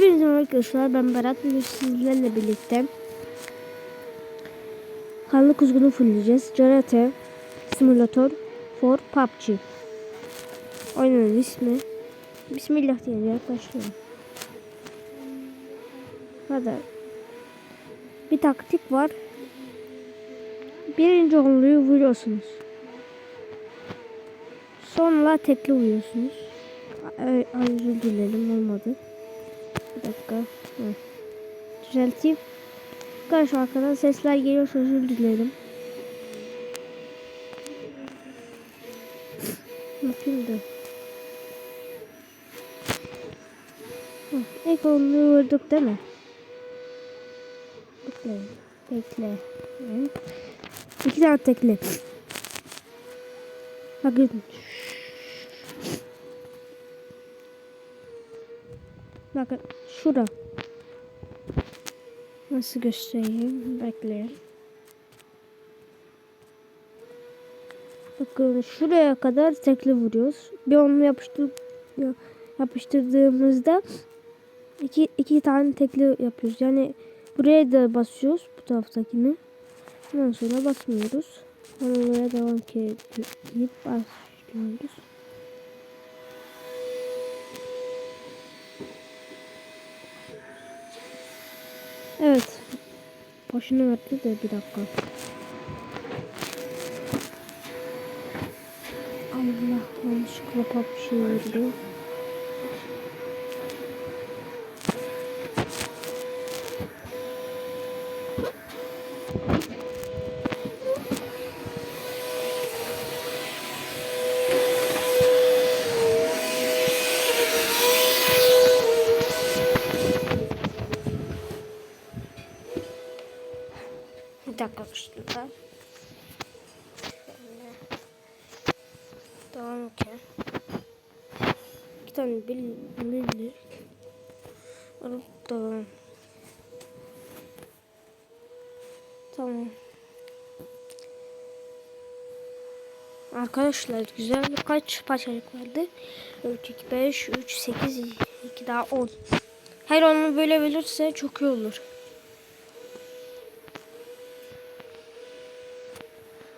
Hepinize arkadaşlar ben Berat bugün sizlerle birlikte Kanlı kuzgunu fulleyeceğiz. Karate Simulator for PUBG Oyunun ismi Bismillah diyerek başlıyorum. Hadi. Bir taktik var. Birinci onluyu vuruyorsunuz. Sonra tekli vuruyorsunuz. Özür dilerim olmadı. Bir dakika. Hı. Düzelteyim. Karşı arkadan sesler geliyorsa özür dilerim. Bakayım da. İlk onu vurduk değil mi? Bekle. Bekle. Hı. İki tane tekli. Bakın. Bakın şura. Nasıl göstereyim? Bekleyin. Bakın şuraya kadar tekli vuruyoruz. Bir onu yapıştır yapıştırdığımızda iki, iki tane tekli yapıyoruz. Yani buraya da basıyoruz bu taraftakini. Ondan sonra basmıyoruz. Oraya devam ki deyip Evet. Başını verdi de bir dakika. Allah yanlışlıkla şey verdi. Arkadaşlar güzel kaç parçalık vardı? 3, 2, 5, 3, 8, 2 daha 10. Her onu böyle belirse çok iyi olur.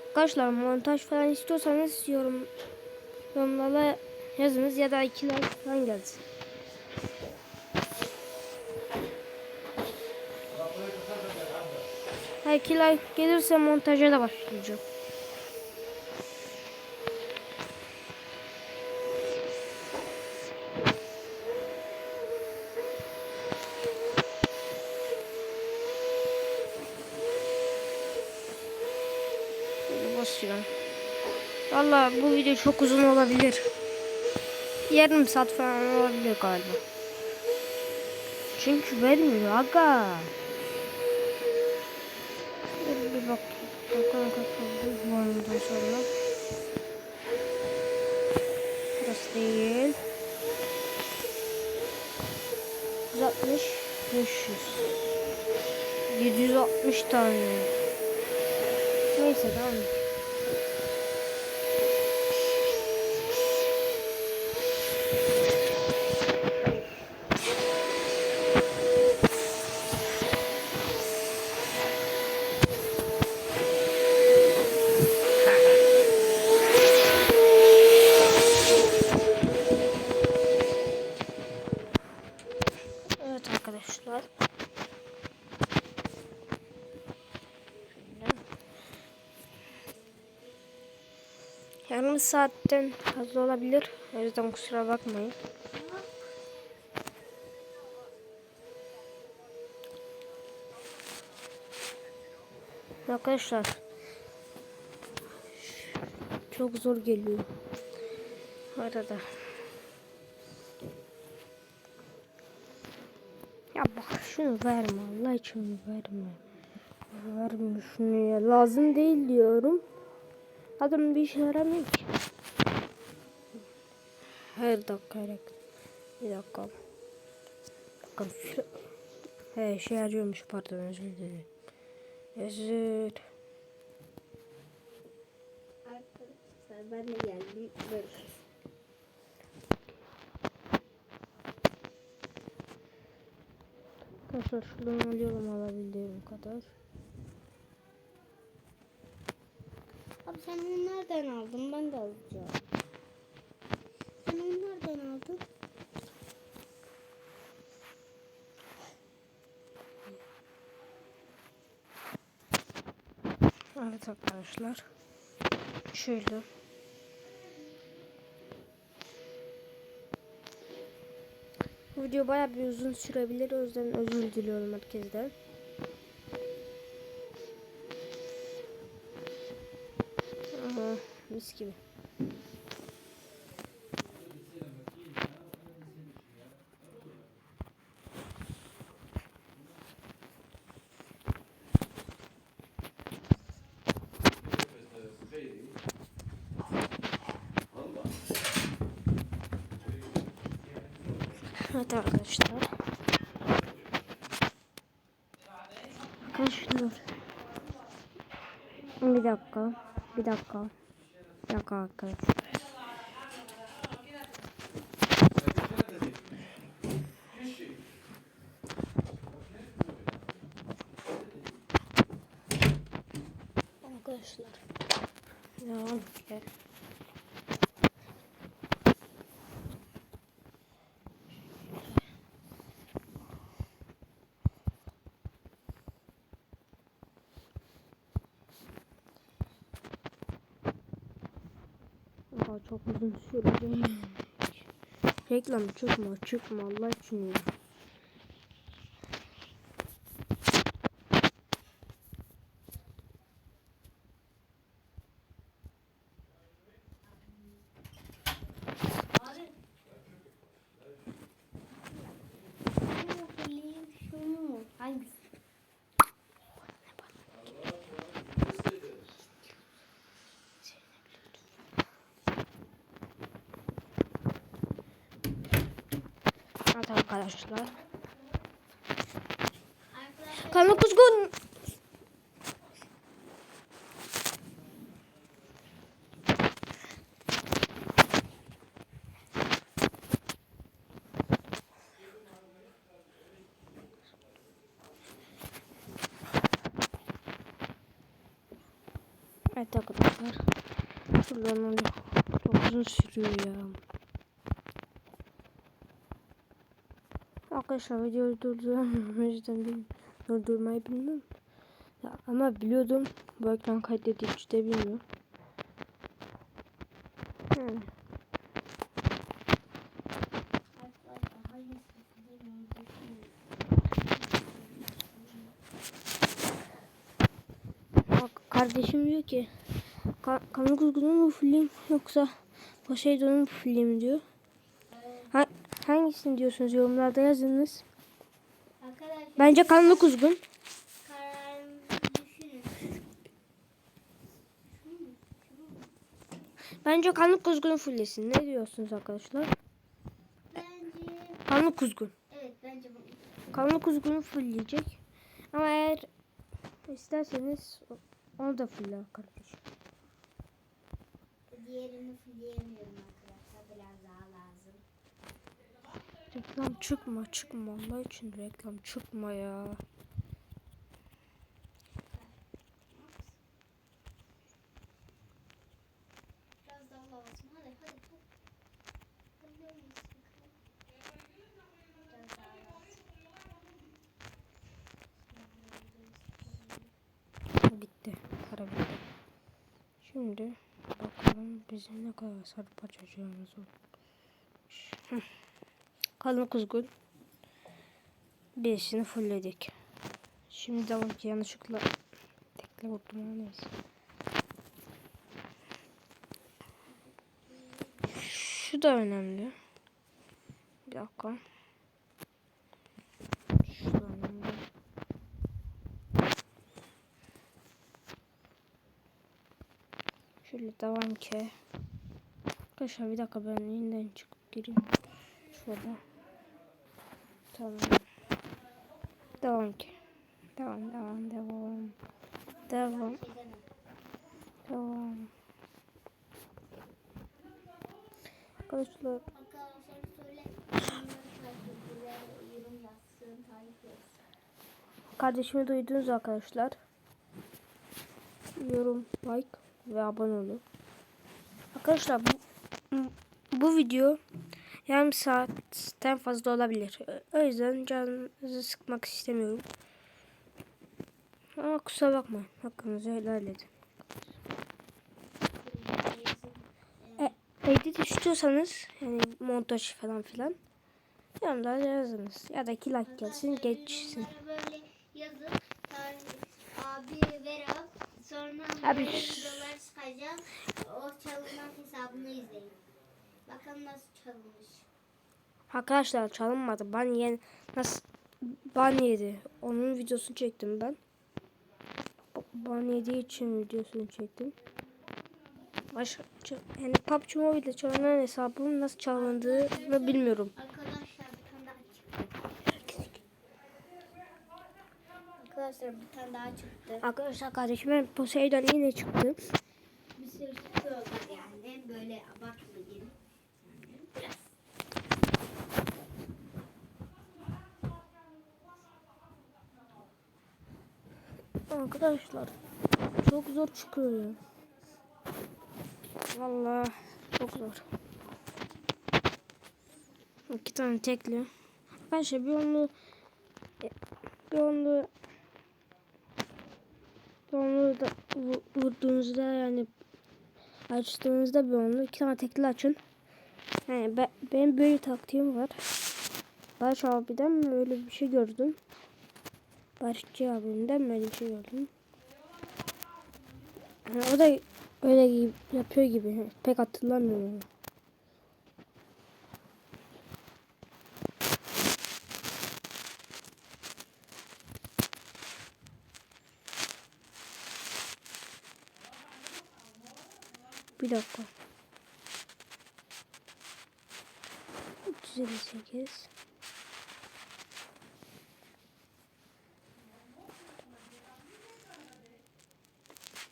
Arkadaşlar montaj falan istiyorsanız yorum yorumlara yazınız ya da ikiler falan gelsin. Ha ikiler gelirse montaja da başlayacağım. Valla bu video çok uzun olabilir. Yarım saat falan olabilir galiba. Çünkü vermiyor aga. Bir, bak. Bakalım oldu bu anından sonra. Burası değil. 160 500 760 tane. Neyse tamam. Yarım saatten fazla olabilir. O yüzden kusura bakmayın. Arkadaşlar çok zor geliyor. Arada. Ya bak şunu verme Allah için verme. Verme şunu ya lazım değil diyorum. Adam bir işe yaramıyor ki. Her dakika dakika. Bir dakika. Bakın şu... He şey arıyormuş pardon özür dilerim. Özür. Arkadaşlar ben de geldim. Arkadaşlar şuradan alıyorum alabildiğim kadar. Abi sen onu nereden aldın? Ben de alacağım. Sen onu nereden aldın? Evet arkadaşlar. Şöyle. Bu video bayağı bir uzun sürebilir. O yüzden özür diliyorum herkesten. Mis gibi. Evet arkadaşlar. Arkadaşlar. Bir dakika. Bir dakika. Bir dakika arkadaşlar. Arkadaşlar. Devam edelim. Daha çok uzun sürecek. Reklam çıkma çıkma Allah için ya. Arkadaşlar. Kanlı kuzgun. Evet arkadaşlar. Şuradan. Çok uzun sürüyor ya. Arkadaşlar videoyu durduramıyorum. O yüzden durdurmayı bilmiyorum. Ya, ama biliyordum. Bu ekran kaydedici işte bilmiyorum. Yani. Bak kardeşim diyor ki ka kanlı kuzgunun mu film yoksa Poseidon'un mu film diyor. Ha hangisini diyorsunuz yorumlarda yazınız. Arkadaşlar Bence kanlı kuzgun. Bence kanlı kuzgunun fullesin. Ne diyorsunuz arkadaşlar? Bence Kanlı kuzgun. evet bence bu. Kanlı kuzgunu fullleyecek. Ama eğer isterseniz onu da fulle kardeşim. Diğerini fulleyemiyorum arkadaşlar. Biraz daha lazım. Reklam çıkma çıkma Allah için reklam çıkma ya. Bitti. Para bitti. Şimdi bakalım bize ne kadar sarıp açacağımız olmuş. Kalın kuzgun. Birisini fullledik. Şimdi devam ki yanlışlıkla tekle vurdum neyse. Şu da önemli. Bir dakika. Şu da önemli. Şöyle devam ki. Arkadaşlar bir dakika ben yeniden çıkıp gireyim. Şurada. Tamam. Devam ki. Devam devam devam. Devam. Devam. Arkadaşlar kardeşimi duydunuz arkadaşlar. Yorum, like ve abone olun. Arkadaşlar bu, bu video yarım saatten fazla olabilir. O yüzden canınızı sıkmak istemiyorum. Ama kusura bakmayın. Hakkınızı helal edin. E, edit istiyorsanız yani montaj falan filan yorumlara yazınız. Ya da iki like gelsin geçsin. Böyle abi ver al. Sonra Abi. çıkacağım. O çalınan hesabını izleyin. Bakalım nasıl çalınmış. Arkadaşlar çalınmadı. Ban yen nasıl ban yedi. Onun videosunu çektim ben. Ban yediği için videosunu çektim. Başka yani PUBG Mobile'de çalınan hesabım nasıl çalındığını bilmiyorum. Arkadaşlar bir tane daha çıktı. Arkadaşlar bir tane daha çıktı. Arkadaşlar kardeşime Poseidon yine çıktı. Bir sürü tutuyorlar yani. Böyle abartmayın. Biraz. Arkadaşlar çok zor çıkıyor ya. Vallahi çok zor. İki tane tekli. Arkadaşlar bir onu bir onu bir onu da vu- vurduğunuzda yani açtığınızda bir onu iki tane tekli açın. Yani ben, benim böyle taktiğim var. Barış abiden böyle bir şey gördüm. Barışçı abimden böyle bir şey gördüm. Yani o da öyle gibi, yapıyor gibi. Pek hatırlamıyorum. Bir dakika. 358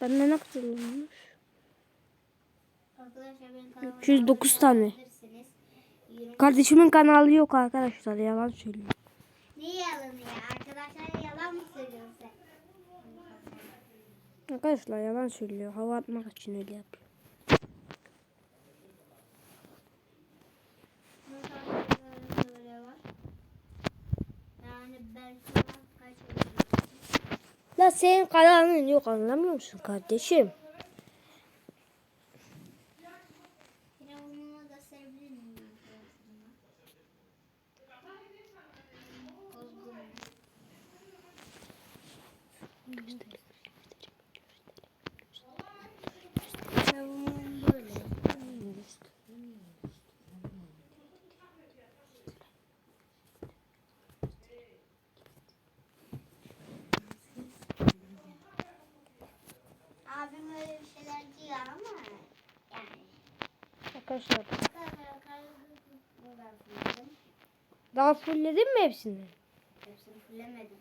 Bende ne kadar olmuş? Arkadaşlar benim kanalıma 309 tane. Kardeşimin kanalı yok arkadaşlar yalan söylüyor. Ne yalanı ya? Arkadaşlar yalan mı söylüyorsun sen? Arkadaşlar yalan söylüyor. Hava atmak için öyle yapıyor. Nasıl arkadaşlar böyle var? Yani ben şu an kaç yaşındayım? La senin kanalın yok anlamıyor musun kardeşim? Firavun'u gösterebilir miyim arkadaşlarıma? Bozgun. Firavun'un böyle. Abim öyle bir şeyler diyor ama yani. Arkadaşlar Arkadaşlar karnım ben fulledim. Daha fullledin mi hepsini? Hepsini fullemedim.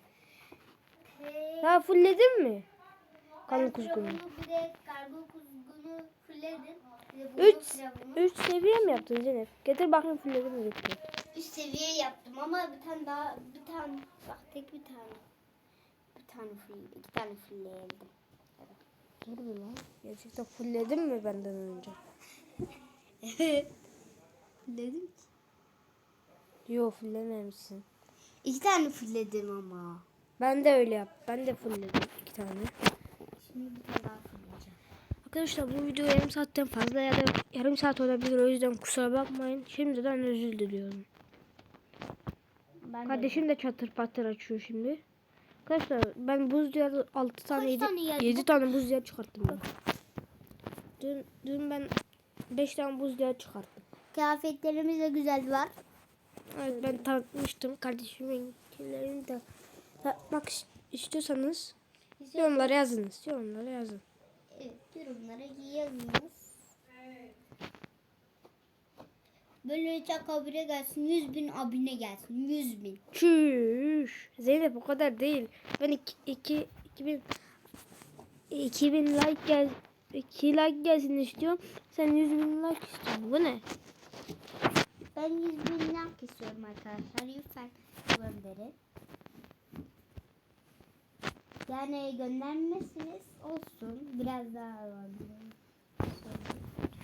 Daha fullledin mi? Ben kuzgunu. bir de kargo kuzgunu fulledim. Bir de Üç, bunu firavunu. üç seviye mi yaptın Zeynep? Getir bakayım fulledin mi getir. Üç seviye yaptım ama bir tane daha bir tane bak tek bir tane. Bir tane full, iki tane fullleyebildim. Dur bir lan. Gerçekten fullledin mi benden önce? Fulledim ki. Yok fulllememişsin. İki tane fullledim ama. Ben de öyle yap. Ben de fullledim iki tane. Şimdi bir tane daha fulleyeceğim. Arkadaşlar bu video yarım saatten fazla ya da yarım saat olabilir. O yüzden kusura bakmayın. Şimdiden özür diliyorum. Ben Kardeşim de çatır patır açıyor şimdi. Arkadaşlar ben buz diyar 6 tane Kaç 7, tane 7 tane buz diyar çıkarttım ben. Dün, dün ben 5 tane buz diyar çıkarttım. Kıyafetlerimiz de güzel var. Evet ben tanıtmıştım. Kardeşiminkilerini de tanıtmak is- istiyorsanız yorumlara yazınız. Yorumlara yazın. Evet, yorumlara yazınız. Böyle uçak habire gelsin. 100 bin abone gelsin. 100 bin. Çüş. Zeynep o kadar değil. Ben 2 2 2000 2000 like gel 2 like gelsin istiyorum. Sen 100 bin like istiyorsun. Bu ne? Ben 100 bin like istiyorum arkadaşlar. Lütfen gönderin. Yani göndermezsiniz olsun. Biraz daha alabilirim.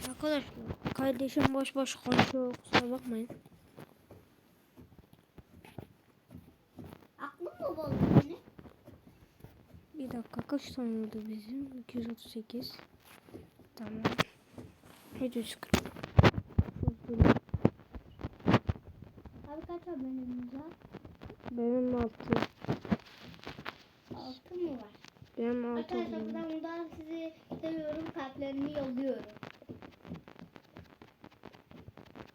Arkadaşlar kardeşim boş boş konuşuyor kusura bakmayın. Aklım mı bozdu yine? Bir dakika kaç tane oldu bizim? 238. Tamam. 740. Abi kaç abonemiz var? Benim 6. Altı mı var? Benim 6 Arkadaşlar buradan buradan sizi seviyorum. Kalplerimi yolluyorum.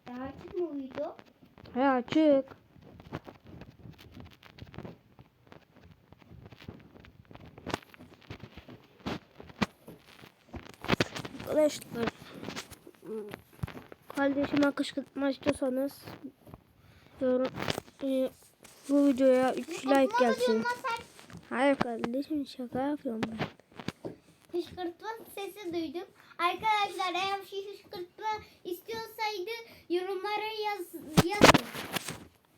Daha açık mı video? He açık. Arkadaşlar kardeşime kışkırtma istiyorsanız yorum, e, bu videoya 3 like gelsin. Hayır kardeşim şaka yapıyorum ben. Kışkırtma sesi duydum. Arkadaşlar eğer bir kışkırtma istiyorsaydı yorumlara yaz, yazın.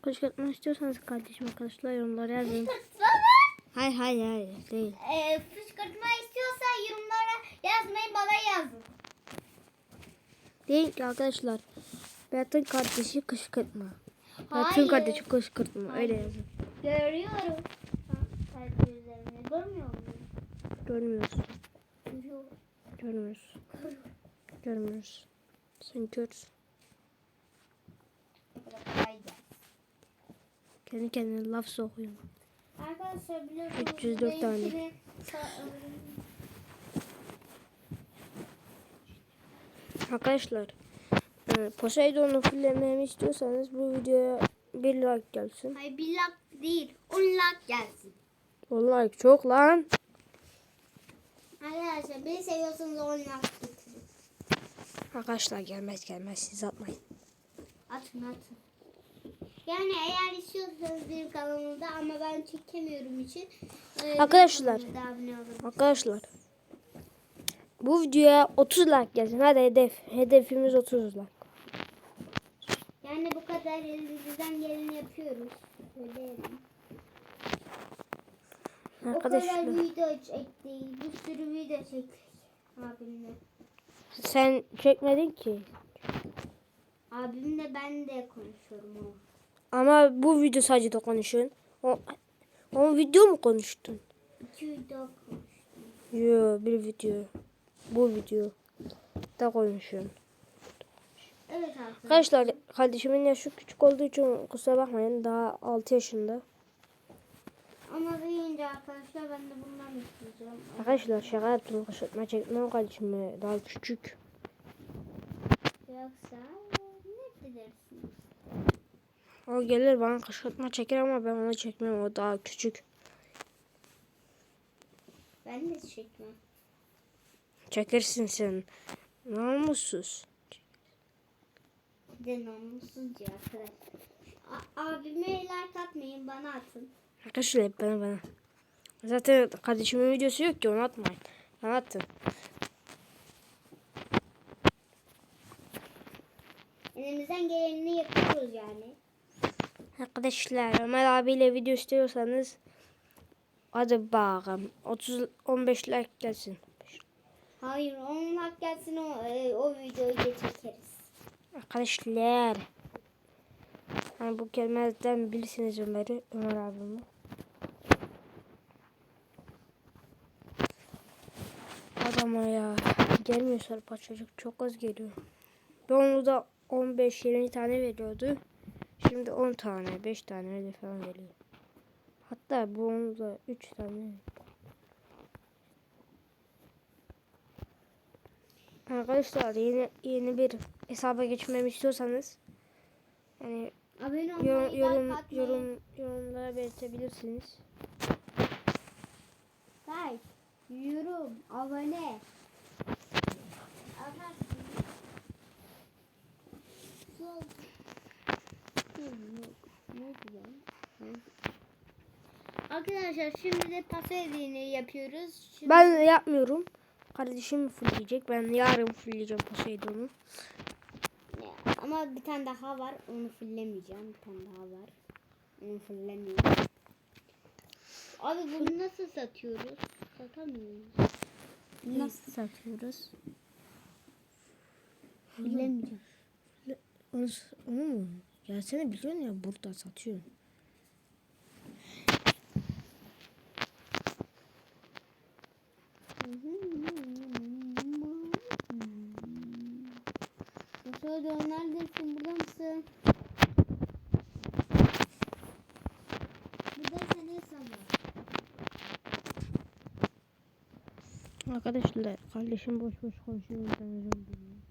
Kışkırtma istiyorsanız kardeşim arkadaşlar yorumlara yazın. Kışkırtma mı? Hayır hayır hayır değil. Ee, kışkırtma istiyorsa yorumlara yazmayın bana yazın. Değil ki arkadaşlar. Berat'ın kardeşi kışkırtma. Berat'ın Hayır. kardeşi kışkırtma. Öyle Hayır. yazın. Görüyorum. Üzerine. Görmüyor muyum? Görmüyoruz. Görüyorum. Görmüyoruz. Görmüyoruz. Sen görsün. Kendi kendine laf sokuyor. Arkadaşlar biliyorsunuz 304 tane. Arkadaşlar Poseidon'u fullememi istiyorsanız bu videoya bir like gelsin. Hayır bir lak değil. On lak gelsin. O like çok lan. Arkadaşlar beni seviyorsanız on lak getirin. Arkadaşlar gelmez gelmez siz atmayın. Atın atın. Yani eğer istiyorsanız benim kanalımda ama ben çekemiyorum için. e, Arkadaşlar. Arkadaşlar bu videoya 30 like gelsin. Hadi hedef. Hedefimiz 30 like. Kadar elimizden geleni yapıyoruz. Söyleyelim. O Arkadaşlar kadar video çektik. Bir sürü video çektik. Abimle. sen çekmedin ki. Abimle ben de konuşuyorum o. Ama bu video sadece de konuşun. O, o video mu konuştun? İki video konuştum. Yo bir video. Bu video da konuşuyorsun. Evet arkadaşlar. Arkadaşlar kardeşimin yaşı küçük olduğu için kusura bakmayın. Daha 6 yaşında. Ama büyüyünce arkadaşlar ben de bundan isteyeceğim. Arkadaşlar şaka yaptım. Kışırtma çekmem kardeşime. Daha küçük. Yoksa ne bilirsiniz? O gelir bana kışkırtma çeker ama ben onu çekmem. O daha küçük. Ben de çekmem. Çekersin sen. Namussuz. Bir de namussuzca arkadaşlar. Abime like atmayın bana atın. Arkadaşlar hep bana bana. Zaten kardeşimin videosu yok ki onu atmayın. Bana atın. Elimizden geleni yapıyoruz yani. Arkadaşlar Ömer abiyle video istiyorsanız hadi bakalım 30 15 like gelsin. Hayır 10 like gelsin o, e, o videoyu da çekeriz. Arkadaşlar hani bu kelimelerden bilirsiniz Ömer'i Ömer abimi. Adama ya gelmiyor sarpa çocuk çok az geliyor. Ben onu da 15-20 tane veriyordu. Şimdi 10 tane 5 tane öyle falan geliyor. Hatta bu onu da 3 tane. Arkadaşlar yeni yeni bir hesaba geçmemi istiyorsanız yani Abone olmayı, yorum yorum yorum yorumlara belirtebilirsiniz. Like, yorum, abone. Arkadaşlar şimdi de hediyeni yapıyoruz. Şimdi Ben yapmıyorum. Kardeşim fullleyecek. Ben yarın fullleyeceğim Poseidon'u. Ama bir tane daha var. Onu fullemeyeceğim. Bir tane daha var. Onu fullemiyorum. Abi bunu nasıl satıyoruz? Satamıyoruz. Nasıl satıyoruz? Bilemeyeceğim. Onu, onu mu? Ya seni biliyorsun ya burada satıyorsun. Söyle neredesin? Burada mısın? Burada seni sabah. Arkadaşlar kardeşim boş boş konuşuyor. Ben özür dilerim.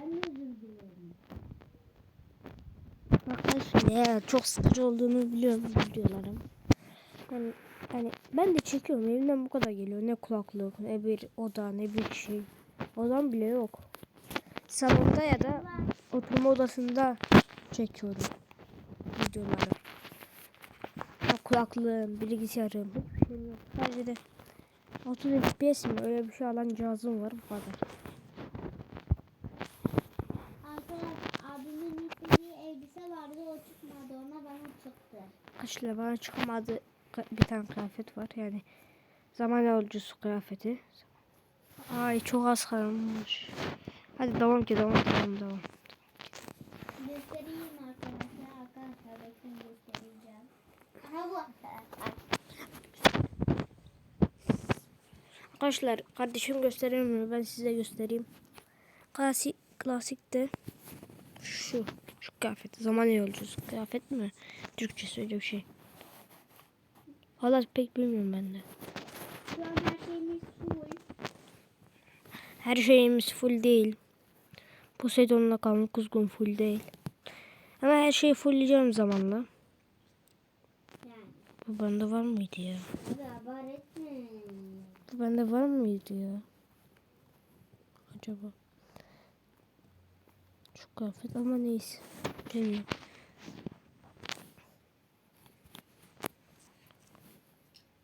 Ben de özür dilerim. Arkadaşlar çok sıkıcı olduğunu biliyorum videolarım. Yani, yani ben de çekiyorum. Elimden bu kadar geliyor. Ne kulaklık, ne bir oda, ne bir şey. Odam bile yok. Salonda ya da oturma odasında çekiyorum videoları. Ya kulaklığım, bilgisayarım, hiçbir şeyim yok. Sadece de 30 FPS mi öyle bir şey alan cihazım var bu kadar. Arkadaşlar abimin istediği elbise vardı o çıkmadı ona bana çıktı. Arkadaşlar bana çıkamadı ka- bir tane kıyafet var yani zaman yolcusu kıyafeti. Ay çok az kalmış. Hadi devam ki devam devam devam. Göstereyim arkadaşlar. Arkadaşlar bakın göstereceğim. Aha bu. Arkadaşlar kardeşim gösteremiyor ben size göstereyim. Klasik klasik de şu şu kıyafet zaman yolcusu kıyafet mi? Türkçesi öyle bir şey. Valla pek bilmiyorum ben de. Şu an her şeyimiz full. Her şeyimiz full değil. Poseidon'la kalın kuzgun full değil. Ama her şeyi fullleyeceğim zamanla. Yani. Bu bende var mıydı ya? Bu bende var mıydı ya? Acaba? Şu kıyafet ama neyse. Bilmiyorum.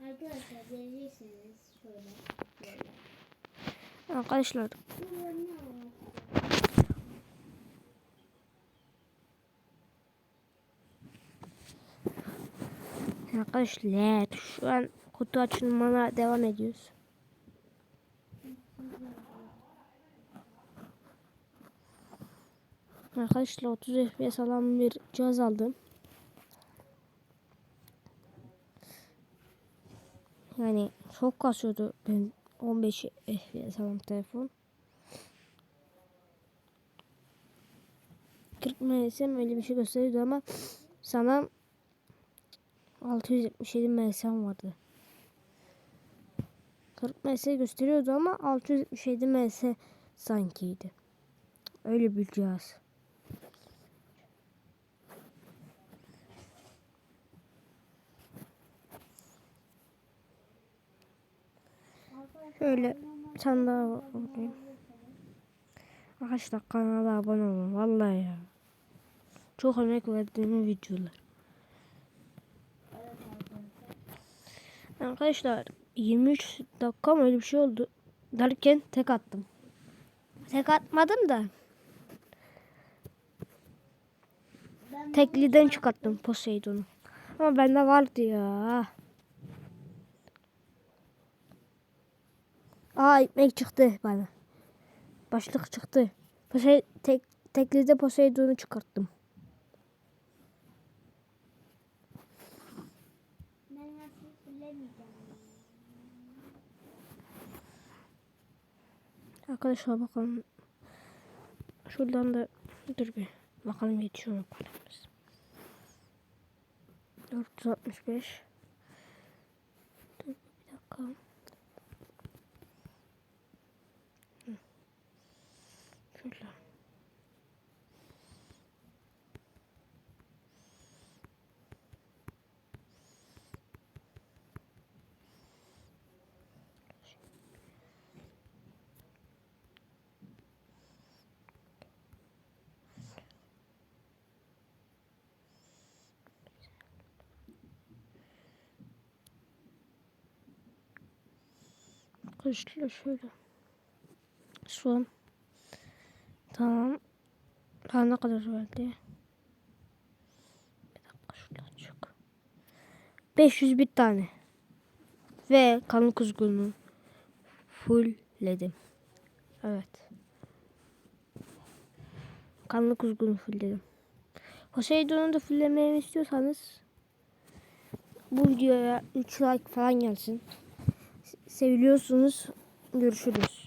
Arkadaşlar göreceksiniz şöyle. Arkadaşlar Şurada ne var? Arkadaşlar şu an kutu açılmana devam ediyoruz. Arkadaşlar 30 FPS alan bir cihaz aldım. Yani çok kasıyordu benim 15 FPS alan telefon. 40 MS'm öyle bir şey gösteriyordu ama sana 677 MS'm vardı. 40 MS gösteriyordu ama 677 MS sankiydi. Öyle bir cihaz. Şöyle daha alayım. Arkadaşlar kanala abone olun. Vallahi ya. Çok emek verdiğim videolar. Arkadaşlar 23 dakika mı öyle bir şey oldu derken tek attım. Tek atmadım da Ben tekliden çıkarttım Poseidon'u. Ama bende vardı ya. Aa ekmek çıktı bana. Başlık çıktı. Posey tek teklide Poseidon'u çıkarttım. ben nasıl bilemeyeceğim. Arkadaşlar bakalım. Şuradan da dur bir bakalım yetişiyor mu paramız. 465 Dur bir dakika. Şöyle. Arkadaşlar şöyle. Son. Tamam. Daha ne kadar verdi? Bir dakika şurada açık. 501 tane. Ve kanlı kuzgunu fullledim. Evet. Kanlı kuzgunu fullledim. Poseidon'u da fulllememi istiyorsanız bu videoya 3 like falan gelsin. Seviliyorsunuz. Görüşürüz.